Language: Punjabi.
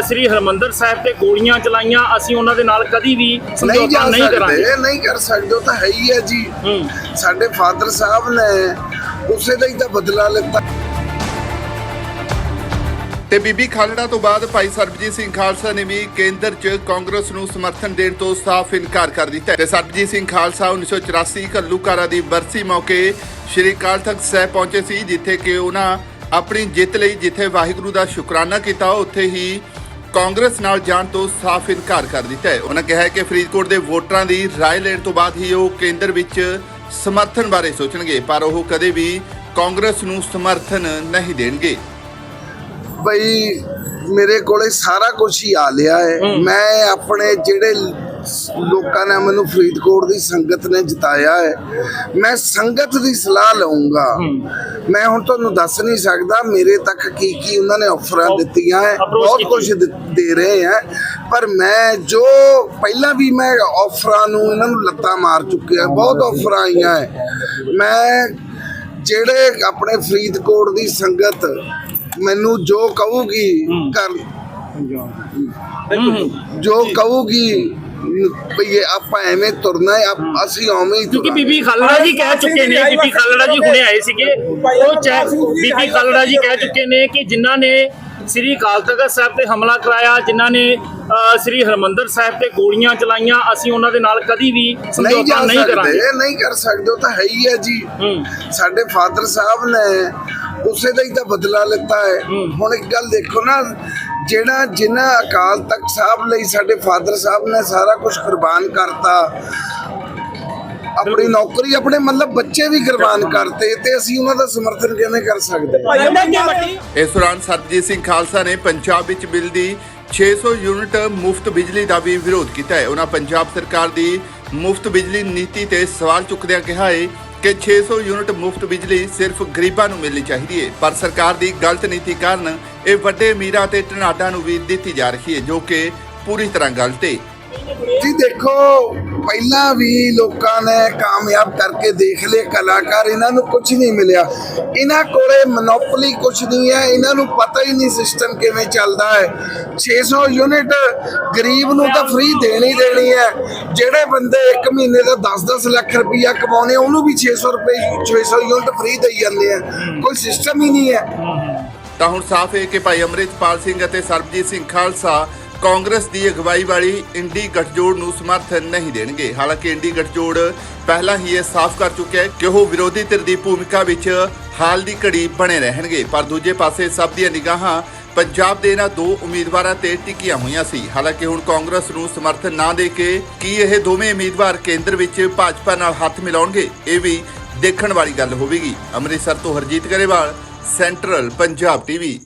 ਸ੍ਰੀ ਹਰਮੰਦਰ ਸਾਹਿਬ ਤੇ ਗੋਲੀਆਂ ਚਲਾਈਆਂ ਅਸੀਂ ਉਹਨਾਂ ਦੇ ਨਾਲ ਕਦੀ ਵੀ ਸਮਝੌਤਾ ਨਹੀਂ ਕਰਾਂਗੇ। ਨਹੀਂ ਕਰ ਸਕਦੇ ਉਹ ਤਾਂ ਹੈ ਹੀ ਹੈ ਜੀ। ਸਾਡੇ ਫਾਦਰ ਸਾਹਿਬ ਨੇ ਉਸੇ ਦਾ ਹੀ ਤਾਂ ਬਦਲਾ ਲਿੱਤਾ। ਤੇ ਬੀਬੀ ਖਾਲੜਾ ਤੋਂ ਬਾਅਦ ਭਾਈ ਸਰਬਜੀਤ ਸਿੰਘ ਖਾਲਸਾ ਨੇ ਵੀ ਕੇਂਦਰ 'ਚ ਕਾਂਗਰਸ ਨੂੰ ਸਮਰਥਨ ਦੇਣ ਤੋਂ ਸਾਫ਼ ਇਨਕਾਰ ਕਰ ਦਿੱਤਾ ਤੇ ਸਰਬਜੀਤ ਸਿੰਘ ਖਾਲਸਾ 1984 ਘੱਲੂਕਾਰਾ ਦੀ ਬਰਸੀ ਮੌਕੇ ਸ਼੍ਰੀ ਅਕਾਲ ਤਖਤ ਸਾਹਿਬ ਪਹੁੰਚੇ ਸੀ ਜਿੱਥੇ ਕਿ ਉਹਨਾਂ ਆਪਣੀ ਜਿੱਤ ਲਈ ਜਿੱਥੇ ਵਾਹਿਗੁਰੂ ਦਾ ਸ਼ੁਕਰਾਨਾ ਕੀਤਾ ਉੱਥੇ ਹੀ ਕਾਂਗਰਸ ਨਾਲ ਜਾਣ ਤੋਂ ਸਾਫ਼ ਇਨਕਾਰ ਕਰ ਦਿੱਤਾ ਹੈ ਉਹਨਾਂ ਕਿਹਾ ਹੈ ਕਿ ਫਰੀਦਕੋਟ ਦੇ ਵੋਟਰਾਂ ਦੀ رائے ਲੈਣ ਤੋਂ ਬਾਅਦ ਹੀ ਉਹ ਕੇਂਦਰ ਵਿੱਚ ਸਮਰਥਨ ਬਾਰੇ ਸੋਚਣਗੇ ਪਰ ਉਹ ਕਦੇ ਵੀ ਕਾਂਗਰਸ ਨੂੰ ਸਮਰਥਨ ਨਹੀਂ ਦੇਣਗੇ ਬਈ ਮੇਰੇ ਕੋਲੇ ਸਾਰਾ ਕੁਝ ਹੀ ਆ ਲਿਆ ਹੈ ਹੂੰ। ਮੈਂ ਆਪਣੇ ਜਿਹੜੇ ਲੋਕਾਂ ਨੇ ਮੈਨੂੰ ਫਰੀਦਕੋਟ ਦੀ ਸੰਗਤ ਨੇ ਜਿਤਾਇਆ ਹੈ। ਮੈਂ ਸੰਗਤ ਦੀ ਸਲਾਹ ਲਵਾਂਗਾ ਮੈਂ ਹੁਣ ਤੁਹਾਨੂੰ ਦੱਸ ਨਹੀਂ ਸਕਦਾ ਮੇਰੇ ਤੱਕ ਕੀ ਕੀ ਉਹਨਾਂ ਨੇ ਆਫਰਾਂ ਦਿੱਤੀਆਂ ਹੈ। ਬਹੁਤ। ਕੁਝ ਦ- ਦੇ ਰਹੇ ਹੈ। ਪਰ ਮੈਂ ਜੋ ਪਹਿਲਾਂ ਵੀ ਮੈਂ ਆਫਰਾਂ ਨੂੰ ਇਹਨਾਂ ਨੂੰ ਲੱਤਾਂ ਮਾਰ ਚੁੱਕਿਆ ਬਹੁਤ ਆਫਰਾਂ ਆਈਆਂ ਹੈ। ਮੈਂ ਜਿਹੜੇ ਆਪਣੇ ਫਰੀਦਕੋਟ ਦੀ ਸੰਗਤ ਮੈਨੂੰ ਜੋ ਕਹੂਗੀ ਕਰ ਜੋ ਕਹੂਗੀ ਇਹ ਆਪਾਂ ਐਵੇਂ ਤੁਰਨਾ ਹੈ ਆਪ- ਅਸੀਂ ਉਵੇਂ ਹੀ ਕਿਉਂਕਿ ਤੁਰਾਂਗੇ। ਬੀਬੀ ਖਾਲੜਾ ਜੀ ਕਹਿ ਚੁੱਕੇ ਨੇ ਬੀਬੀ ਖਾਲੜਾ ਜੀ ਹੁਣੇ ਆਏ ਸੀਗੇ। ਉਹ ਚੈ- ਬੀਬੀ ਖਾਲੜਾ ਜੀ ਕਹਿ ਚੁੱਕੇ ਨੇ ਕਿ ਜਿਨ੍ਹਾਂ ਨੇ ਸ੍ਰੀ ਅਕਾਲ ਤਖਤ ਸਾਹਿਬ ਤੇ ਹਮਲਾ ਕਰਾਇਆ ਜਿਨ੍ਹਾਂ ਨੇ ਅ, ਸ੍ਰੀ ਹਰਮੰਦਰ ਸਾਹਿਬ ਤੇ ਗੋਲੀਆਂ ਚਲਾਈਆਂ ਅਸੀਂ ਉਹਨਾਂ ਦੇ ਨਾਲ ਕਦੀ ਵੀ ਨਹੀਂ ਸਮਝੌਤਾ ਜਾ ਨਹੀਂ ਕਰਾਂਗੇ। ਸਕਦੇ ਨਹੀਂ ਕਰ ਸਕਦੇ ਉਹ ਤਾਂ ਹੈ ਹੀ ਹੈ ਜੀ। ਹੂੰ। ਸਾਡੇ ਫਾਦਰ ਸਾਹਿਬ ਨੇ ਉਸੇ ਦਾ ਹੀ ਤਾਂ ਬਦਲਾ ਲਿੱਤਾ ਹੈ। ਹੂੰ। ਹੁਣ ਇੱਕ ਗੱਲ ਦੇਖੋ ਨਾ ਜਿਹੜਾ ਜਿਨ੍ਹਾਂ ਅਕਾਲ ਤਖਤ ਸਾਹਿਬ ਲਈ ਸਾਡੇ ਫਾਦਰ ਸਾਹਿਬ ਨੇ ਸਾਰਾ ਕੁਝ ਕੁਰਬਾਨ ਕਰਤਾ ਆਪਣੀ ਨੌਕਰੀ ਆਪਣੇ ਮਤਲਬ ਬੱਚੇ ਵੀ ਕੁਰਬਾਨ ਕਰਤੇ ਤੇ ਅਸੀਂ ਉਹਨਾਂ ਦਾ ਸਮਰਥਨ ਕਿਵੇਂ ਕਰ ਸਕਦੇ? ਇਸ ਦੌਰਾਨ ਸਰਜੀਤ ਸਿੰਘ ਖਾਲਸਾ ਨੇ ਪੰਜਾਬ ਵਿੱਚ ਬਿੱਲ ਦੀ 600 ਯੂਨਿਟ ਮੁਫਤ ਬਿਜਲੀ ਦਾ ਵੀ ਵਿਰੋਧ ਕੀਤਾ ਹੈ। ਉਹਨਾਂ ਪੰਜਾਬ ਸਰਕਾਰ ਦੀ ਮੁਫਤ ਬਿਜਲੀ ਨੀਤੀ ਤੇ ਸਵਾਲ ਚੁੱਕਦਿਆਂ ਕਿਹਾ ਹੈ ਕਿ 600 ਯੂਨਿਟ ਮੁਫਤ ਬਿਜਲੀ ਸਿਰਫ ਗਰੀਬਾਂ ਨੂੰ ਮਿਲਣੀ ਚਾਹੀਦੀ ਹੈ ਪਰ ਸਰਕਾਰ ਦੀ ਗਲਤ ਨੀਤੀ ਕਾਰਨ ਇਹ ਵੱਡੇ ਅਮੀਰਾਂ ਤੇ ਢਨਾਡਾਂ ਨੂੰ ਵੀ ਦਿੱਤੀ ਜਾ ਰਹੀ ਹੈ ਜੋ ਕਿ ਪੂਰੀ ਤਰ੍ਹਾਂ ਗਲਤ ਹੈ ਜੀ ਦੇਖੋ ਪਹਿਲਾਂ ਵੀ ਲੋਕਾਂ ਨੇ ਕਾਮਯਾਬ ਕਰਕੇ ਦੇਖ ਲਏ, ਕਲਾਕਾਰ ਇਹਨਾਂ ਨੂੰ ਕੁਝ ਨਹੀਂ ਮਿਲਿਆ। ਇਹਨਾਂ ਕੋਲੇ ਮੋਨੋਪੋਲੀ ਕੁਝ ਨਹੀਂ ਹੈ, ਇਹਨਾਂ ਨੂੰ ਪਤਾ ਹੀ ਨਹੀਂ ਸਿਸਟਮ ਕਿਵੇਂ ਚੱਲਦਾ ਹੈ। 600 ਯੂਨਿਟ ਗਰੀਬ ਨੂੰ ਤਾਂ ਫ੍ਰੀ ਦੇਣੀ ਦੇਣੀ ਹੈ। ਜਿਹੜੇ ਬੰਦੇ ਇੱਕ ਮਹੀਨੇ ਦਾ 10-10 ਲੱਖ ਰੁਪਈਆ ਕਮਾਉਣੇ ਉਹਨੂੰ ਵੀ 600 ਰੁਪਏ 600 ਯੂਨਿਟ ਫ੍ਰੀ ਦੇਈ ਜਾਂਦੇ ਆ। ਕੋਈ ਸਿਸਟਮ ਹੀ ਨਹੀਂ ਹੈ। ਤਾਂ ਹੁਣ ਸਾਫ਼ ਹੈ ਕਿ ਭਾਈ ਅੰਮ੍ਰਿਤਪਾਲ ਸਿੰਘ ਅਤੇ ਸਰਬਜੀਤ ਸਿੰਘ ਖਾਲਸਾ ਕਾਂਗਰਸ ਦੀ ਅਗਵਾਈ ਵਾਲੀ ਇੰਡੀ ਗੱਠਜੋੜ ਨੂੰ ਸਮਰਥਨ ਨਹੀਂ ਦੇਣਗੇ। ਹਾਲਾਂਕਿ ਇੰਡੀ ਗੱਠਜੋੜ ਪਹਿਲਾਂ ਹੀ ਇਹ ਸਾਫ਼ ਕਰ ਚੁੱਕਿਆ ਹੈ ਕਿ ਉਹ ਵਿਰੋਧੀ ਧਿਰ ਦੀ ਭੂਮਿਕਾ ਵਿੱਚ ਹਾਲ ਦੀ ਘੜੀ ਬਣੇ ਰਹਿਣਗੇ। ਪਰ ਦੂਜੇ ਪਾਸੇ ਸਭ ਦੀਆਂ ਨਿਗਾਹਾਂ ਪੰਜਾਬ ਦੇ ਇਹਨਾਂ ਦੋ ਉਮੀਦਵਾਰਾਂ ਤੇ ਟਿਕੀਆਂ ਹੋਈਆਂ ਸੀ। ਹਾਲਾਂਕਿ ਹੁਣ ਕਾਂਗਰਸ ਨੂੰ ਸਮਰਥਨ ਨਾ ਦੇ ਕੇ ਕੀ ਇਹ ਦੋਵੇਂ ਉਮੀਦਵਾਰ ਕੇਂਦਰ ਵਿੱਚ ਭਾਜਪਾ ਨਾਲ ਹੱਥ ਮਿਲਾਉਣਗੇ, ਇਹ ਵੀ ਦੇਖਣ ਵਾਲੀ ਗੱਲ ਹੋਵੇਗੀ। ਅੰਮ੍ਰਿਤਸਰ ਤੋਂ ਹਰਜੀਤ ਗਰੇਵਾਲ, ਸੈਂਟਰਲ ਪੰਜਾਬ ਟੀਵੀ।